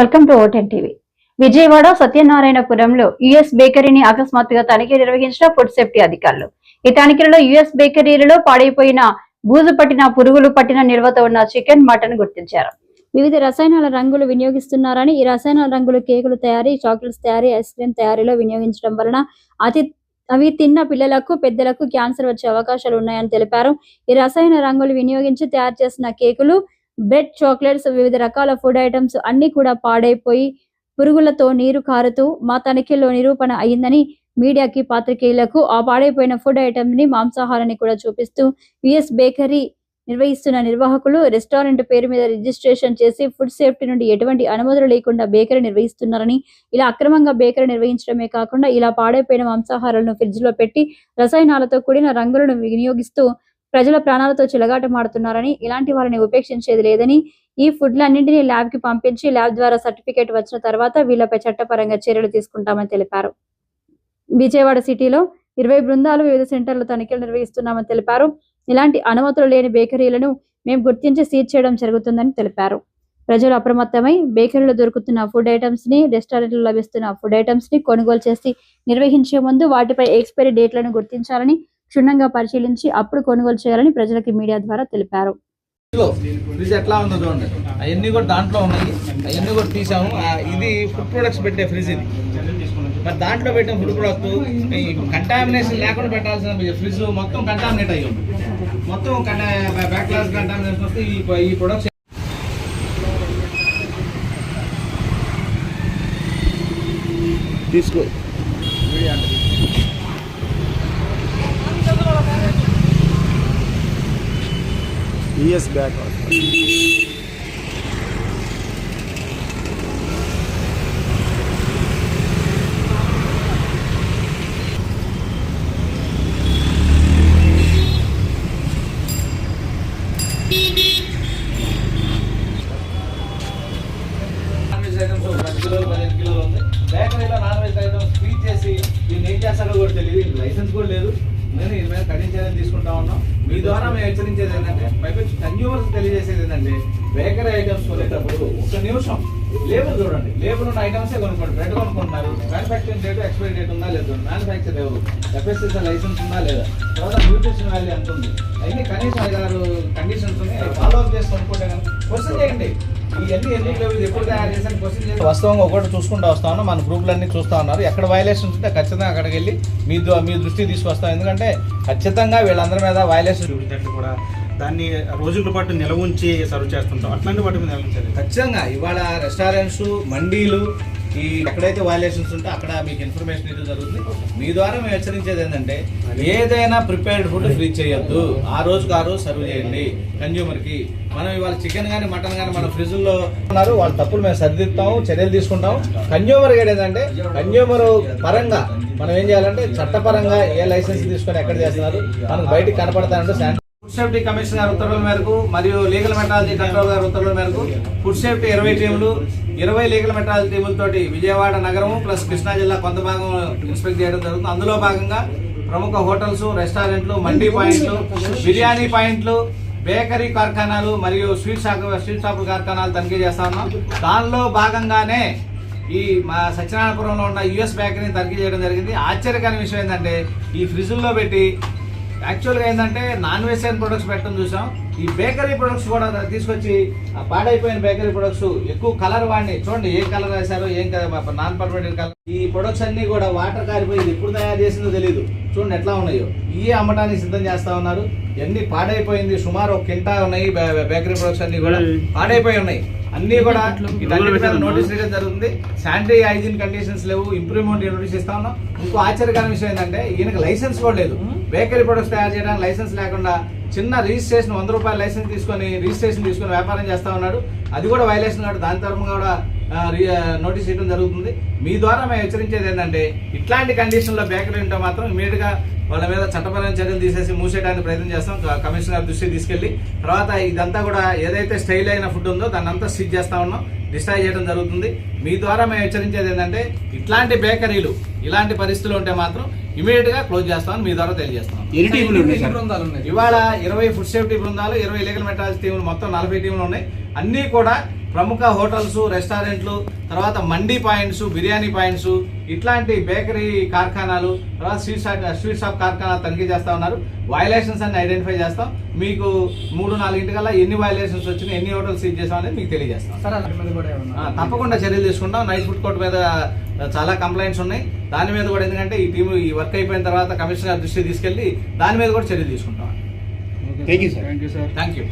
Welcome to ఓటెన్ TV. Vijayawada సత్యనారాయణపురంలో US బేకరీని అకస్మాత్తుగా తనిఖీ నిర్వహించిన ఫుడ్ సేఫ్టీ అధికారులు. ఈ తనిఖీలలో యుఎస్ బేకరీలలో పాడైపోయిన బూజు పట్టిన పురుగులు పట్టిన నిల్వతో ఉన్న చికెన్ మటన్ గుర్తించారు. వివిధ రసాయనాల రంగులు వినియోగిస్తున్నారని ఈ రసాయనాల రంగులు కేకులు తయారీ చాక్లెట్స్ తయారీ ఐస్ క్రీమ్ తయారీలో వినియోగించడం వలన అతి అవి తిన్న పిల్లలకు పెద్దలకు క్యాన్సర్ వచ్చే అవకాశాలు ఉన్నాయని తెలిపారు. ఈ రసాయన రంగులు వినియోగించి తయారు చేసిన కేకులు బ్రెడ్ చాక్లెట్స్ వివిధ రకాల ఫుడ్ ఐటమ్స్ అన్ని కూడా పాడైపోయి పురుగులతో నీరు కారుతూ మా తనిఖీల్లో నిరూపణ అయిందని మీడియాకి పాత్రికేయులకు ఆ పాడైపోయిన ఫుడ్ ఐటమ్ని మాంసాహారాన్ని కూడా చూపిస్తూ విఎస్ బేకరీ నిర్వహిస్తున్న నిర్వాహకులు రెస్టారెంట్ పేరు మీద రిజిస్ట్రేషన్ చేసి ఫుడ్ సేఫ్టీ నుండి ఎటువంటి అనుమతులు లేకుండా బేకరీ నిర్వహిస్తున్నారని ఇలా అక్రమంగా బేకరీ నిర్వహించడమే కాకుండా ఇలా పాడైపోయిన మాంసాహారాలను ఫ్రిడ్జ్లో పెట్టి రసాయనాలతో కూడిన రంగులను వినియోగిస్తూ ప్రజల ప్రాణాలతో చెలగాటమాడుతున్నారని ఇలాంటి వారిని ఉపేక్షించేది లేదని ఈ ఫుడ్లన్నింటినీ ల్యాబ్కి పంపించి ల్యాబ్ ద్వారా సర్టిఫికేట్ వచ్చిన తర్వాత వీళ్ళపై చట్టపరంగా చర్యలు తీసుకుంటామని తెలిపారు. విజయవాడ సిటీలో ఇరవై బృందాలు వివిధ సెంటర్లు తనిఖీలు నిర్వహిస్తున్నామని తెలిపారు. ఇలాంటి అనుమతులు లేని బేకరీలను మేము గుర్తించి సీజ్ చేయడం జరుగుతుందని తెలిపారు. ప్రజలు అప్రమత్తమై బేకరీలో దొరుకుతున్న ఫుడ్ ఐటమ్స్ని రెస్టారెంట్లో లభిస్తున్న ఫుడ్ ఐటమ్స్ని కొనుగోలు చేసి నిర్వహించే ముందు వాటిపై ఎక్స్పైరీ డేట్లను గుర్తించాలని క్షుణ్ణంగా పరిశీలించి అప్పుడు కొనుగోలు చేయాలని ప్రజలకు మీడియా ద్వారా తెలిపారు. ఫ్రిడ్జ్ ఎట్లా ఉందో చూడండి. అవన్నీ కూడా దాంట్లో ఉన్నాయి. అవన్నీ కూడా తీసాము. ఇది ఫుడ్ ప్రొడక్ట్స్ పెట్టే ఫ్రిడ్జ్ ఇది. మరి దాంట్లో పెట్టిన ఫుడ్ ప్రొడక్ట్ కంటామినేషన్ లేకుండా పెట్టాల్సిన ఫ్రిడ్జ్ మొత్తం కంటామినేట్ అయ్యి మొత్తం బ్యాక్ క్లాస్ కంటామినేషన్ వస్తే ఈ ఈ ప్రొడక్ట్స్ తీసుకో. He is back on. కఠిన చర్యలు తీసుకుంటా ఉన్నాం. మీ ద్వారా మేము హెచ్చరించేది ఏంటంటే పైపచ్చి కన్జ్యూమర్స్ తెలియజేసేది ఏంటంటే బేకరీ ఐటమ్స్ కొనేటప్పుడు ఒక నిమిషం లేబుల్ చూడండి. లేబుల్ ఉన్న ఐటమ్సే కొనుక్కోండి. బ్రెడ్ కొనుక్కుంటున్నారు. మ్యానుఫ్యాక్చరింగ్ డేట్ ఎక్స్పైరీ డేట్ ఉందా లేదు మ్యానుఫ్యాక్చర్ ఎవరు ఎఫ్ఎస్ఎస్ లైసెన్స్ ఉందా లేదా? తర్వాత న్యూట్రిషన్ వాల్యూ ఎంత ఉంది? అవన్నీ కనీసం ఐదారు కండిషన్స్ ఉన్నాయి. ఫాలో అప్ చేసి కొనుక్కుంటే కనుక క్వశ్చన్ చేయండి. వాస్తవంగా ఒకటి చూసుకుంటూ వస్తా ఉన్నాం మన గ్రూపులన్నీ చూస్తూ ఉన్నారు. ఎక్కడ వైలేషన్స్ ఉంటే ఖచ్చితంగా అక్కడికి వెళ్ళి మీ ద- మీ దృష్టికి తీసుకొస్తాం. ఎందుకంటే ఖచ్చితంగా వీళ్ళందరి మీద వైలేషన్ చూపించినట్లు కూడా. దాన్ని రోజుల పాటు నిల్వ ఉంచి సర్వ్ చేస్తుంటాం. అట్లాంటి వాటి మీద నిల్వ ఖచ్చితంగా ఇవాళ రెస్టారెంట్స్ మండీలు ఈ ఎక్కడైతే వైలేషన్స్ ఉంటే అక్కడ మీకు ఇన్ఫర్మేషన్ ఇవ్వడం జరుగుతుంది. మీ ద్వారా మేము హెచ్చరించేది ఏంటంటే ఏదైనా ప్రిపేర్డ్ ఫుడ్ ఫ్రీ చేయొద్దు. ఆ రోజుకి ఆ రోజు సర్వ్ చేయండి. కన్జ్యూమర్కి మనం ఇవాళ చికెన్ కానీ మటన్ కానీ మన ఫ్రిడ్జ్లో ఉన్నారు. వాళ్ళ తప్పులు మేము సరిదిద్దాము చర్యలు తీసుకుంటాం కన్జ్యూమర్ గైడ్ ఏంటంటే కన్జ్యూమర్ పరంగా మనం ఏం చేయాలంటే చట్టపరంగా ఏ లైసెన్స్ తీసుకొని ఎక్కడ చేస్తున్నారు? మనకు బయటికి కనపడతానంటే ఫుడ్ సేఫ్టీ కమిషన్ ఉత్తర్వుల మేరకు మరియు లీగల్ మెట్రాలజీ కంట్రోల్ గారి ఉత్తర్వుల మేరకు ఫుడ్ సేఫ్టీ ఇరవై టీములు ఇరవై లీగల్ మెట్రాలజీ టీములతోటి విజయవాడ నగరం ప్లస్ కృష్ణా జిల్లా కొంత భాగం ఇన్స్పెక్ట్ చేయడం జరుగుతుంది. అందులో భాగంగా ప్రముఖ హోటల్స్ రెస్టారెంట్లు మండీ పాయింట్లు బిర్యానీ పాయింట్లు బేకరీ కార్ఖానాలు మరియు స్వీట్ షాప్ స్వీట్ షాపుల కార్ఖానాలు తనిఖీ చేస్తా ఉన్నాం. దానిలో భాగంగానే ఈ మా సత్యనారాయణపురంలో ఉన్న యుఎస్ బేకరీని తనిఖీ చేయడం జరిగింది. ఆశ్చర్యకరమైన విషయం ఏంటంటే ఈ ఫ్రిడ్జ్లో పెట్టి యాక్చువల్గా ఏంటంటే నాన్ వెజిటేరియన్ ప్రొడక్ట్స్ పెట్టడం చూసాం. ఈ బేకరీ ప్రొడక్ట్స్ కూడా తీసుకొచ్చి పాడైపోయిన బేకరీ ప్రొడక్ట్స్ ఎక్కువ కలర్ వాడిని చూడండి ఏ కలర్ వేశారో ఏం కదా నాన్ పర్మనెంట్ కలర్ ఈ ప్రొడక్ట్స్ అన్ని కూడా వాటర్ కారిపోయి ఎప్పుడు తయారు చేసిందో తెలియదు చూడండి ఎట్లా ఉన్నాయో. ఇవే అమ్మటానికి సిద్ధం చేస్తా ఉన్నారు. ఇవన్నీ పాడైపోయింది సుమారు ఒక కింటా ఉన్నాయి బేకరీ ప్రొడక్ట్స్ అన్ని కూడా. పాడైపోయి ఉన్నాయి. అన్ని కూడా నోటీస్ ఇవ్వడం జరుగుతుంది. శానిటరీ హైజీన్ కండిషన్స్ లేవు. ఇంప్రూవ్మెంట్ నోటీస్ ఇస్తా ఉన్నాం. ఇంకో ఆశ్చర్యకరమైన విషయం ఏంటంటే ఈయనకి లైసెన్స్ కూడా లేదు. బేకరీ ప్రొడక్ట్స్ తయారు చేయడానికి లైసెన్స్ లేకుండా చిన్న రిజిస్ట్రేషన్ వంద రూపాయల లైసెన్స్ తీసుకొని రిజిస్ట్రేషన్ తీసుకొని వ్యాపారం చేస్తా ఉన్నాడు. అది కూడా వైలేషన్ కాబట్టి దాని తరఫున కూడా నోటీస్ ఇవ్వడం జరుగుతుంది. మీ ద్వారా మేము హెచ్చరించేది ఏంటంటే ఇట్లాంటి కండిషన్లో బేకరీ ఉంటే మాత్రం ఇమీడియట్గా వాళ్ళ మీద చట్టపరమైన చర్యలు తీసేసి మూసేయడానికి ప్రయత్నం చేస్తాం. కమిషనర్ గారి దృష్టికి తీసుకెళ్ళి తర్వాత ఇదంతా కూడా ఏదైతే స్టైల్ అయిన ఫుడ్ ఉందో దాన్ని అంతా సీజ్ చేస్తా ఉన్నాం. డిస్ట్రాయ్ చేయడం జరుగుతుంది. మీ ద్వారా మేము హెచ్చరించేది ఏంటంటే ఇట్లాంటి బేకరీలు ఇలాంటి పరిస్థితులు ఉంటే మాత్రం ఇమీడియట్గా క్లోజ్ చేస్తామని మీ ద్వారా తెలియజేస్తాం? ఇవాళ ఇరవై ఫుడ్ సేఫ్టీ బృందాలు ఇరవై లీగల్ మెట్రాలజీ టీములు మొత్తం నలభై టీములు ఉన్నాయి. అన్నీ కూడా ప్రముఖ హోటల్స్ రెస్టారెంట్లు తర్వాత మండీ పాయింట్స్ బిర్యానీ పాయింట్స్ ఇట్లాంటి బేకరీ కార్ఖానాలు తర్వాత స్వీట్ షాప్ స్వీట్ షాప్ కార్ఖానాలు తనిఖీ చేస్తా ఉన్నారు. వైలేషన్స్ అన్ని ఐడెంటిఫై చేస్తాం. మీకు మూడు నాలుగింటికల్లా ఎన్ని వైలేషన్స్ వచ్చినాయి ఎన్ని హోటల్స్ సీజ్ చేసాం అనేది మీకు తెలియజేస్తాం. సార్ అలాంటి మీద కూడా ఏమన్నా ఆ, తప్పకుండా చర్యలు తీసుకుంటాం. నైట్ ఫుడ్ కోర్ట్ మీద చాలా కంప్లైంట్స్ ఉన్నాయి. దాని మీద కూడా ఎందుకంటే ఈ టీం ఈ వర్క్ అయిపోయిన తర్వాత కమిషనర్ దృష్టి తీసుకెళ్ళి దాని మీద కూడా చర్యలు తీసుకుంటాం. Thank you sir thank you